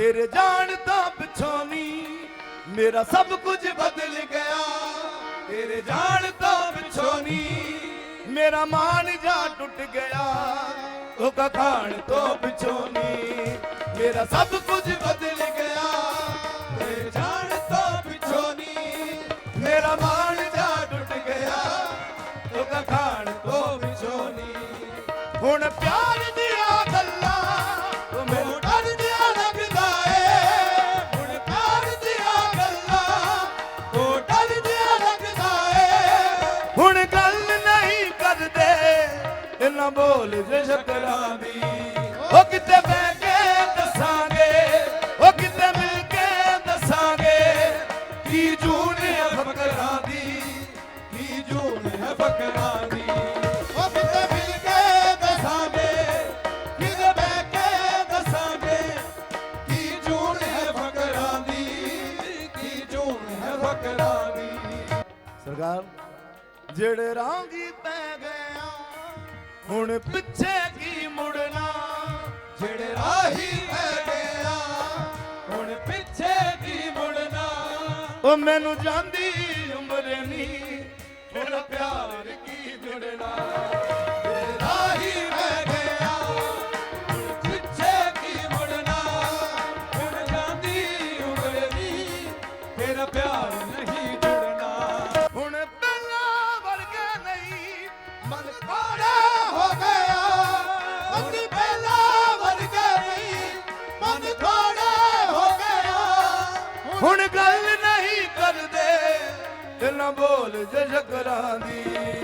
ਤੇਰੇ ਜਾਣ ਤੋਂ ਪਿੱਛੋਂ ਨੀ ਮੇਰਾ ਸਭ ਕੁਝ ਬਦਲ ਗਿਆ। ਤੇਰੇ ਜਾਣ ਤੋਂ ਪਿੱਛੋਂ ਨੀ ਮੇਰਾ ਮਾਨ ਜਾ ਟੁੱਟ ਗਿਆ। ਧੋਖਾ ਖਾਣ ਤੋਂ ਪਿੱਛੋਂ ਨੀ ਮੇਰਾ ਸਭ ਕੁਝ ਬਦਲ ਗਿਆ। ਤੇਰੇ ਜਾਣ ਤੋਂ ਪਿੱਛੋਂ ਨੀ ਮੇਰਾ ਮਾਨ ਜਾ ਟੁੱਟ ਗਿਆ। ਧੋਖਾ ਖਾਣ ਤੋਂ ਪਿੱਛੋਂ ਨੀ ਹੁਣ ਪਿਆਰ ਦੀ ਇਹਨਾਂ ਬੋਲ ਜੇ ਸ਼ਕਰਾਂ ਦੀ। ਉਹ ਕਿਤੇ ਬਹਿ ਕੇ ਦੱਸਾਂਗੇ, ਉਹ ਕਿਤੇ ਮਿਲ ਕੇ ਦੱਸਾਂਗੇ, ਕੀ ਜੂਨ ਹੈ ਫਕਰਾਂ ਦੀ, ਕੀ ਜੂਨ ਹੈ ਫਕਰਾਂ ਦੀ। ਉਹ ਕਿਤੇ ਮਿਲ ਕੇ ਦੱਸਾਂਗੇ, ਕਿਤੇ ਬਹਿ ਕੇ ਦੱਸਾਂਗੇ, ਕੀ ਜੂਨ ਹੈ ਫਕਰਾਂ ਦੀ, ਕੀ ਜੂਨ ਹੈ ਫਕਰਾਂ ਦੀ। ਸਰਕਾਰ ਜਿਹੜੇ ਰਾਂਗੀ ਪੈ ਹੁਣ ਪਿੱਛੇ ਕੀ ਮੁੜਨਾ? ਜਿਹੜੇ ਰਾਹੀ ਪੈ ਗਿਆ, ਹੁਣ ਪਿੱਛੇ ਕੀ ਮੁੜਨਾ? ਉਹ ਮੈਨੂੰ ਜਾਂਦੀ ਉਮਰ ਨਹੀਂ ਹੁਣ ਪਿਆਰ ਕੀ ਜੁੜਨਾ? ਜਿਹੜੇ ਰਾਹੀ ਪੈ ਗਿਆ, ਹੁਣ ਪਿੱਛੇ ਕੀ ਮੁੜਨਾ? ਹੁਣ ਜਾਂਦੀ ਉਮਰ ਨਹੀਂ ਤੇਰਾ ਪਿਆਰ ਨਹੀਂ ਹੁਣ ਗੱਲ ਨਹੀਂ ਕਰਦੇ ਦਿਲ ਬੋਲ ਜੇ ਦੀ।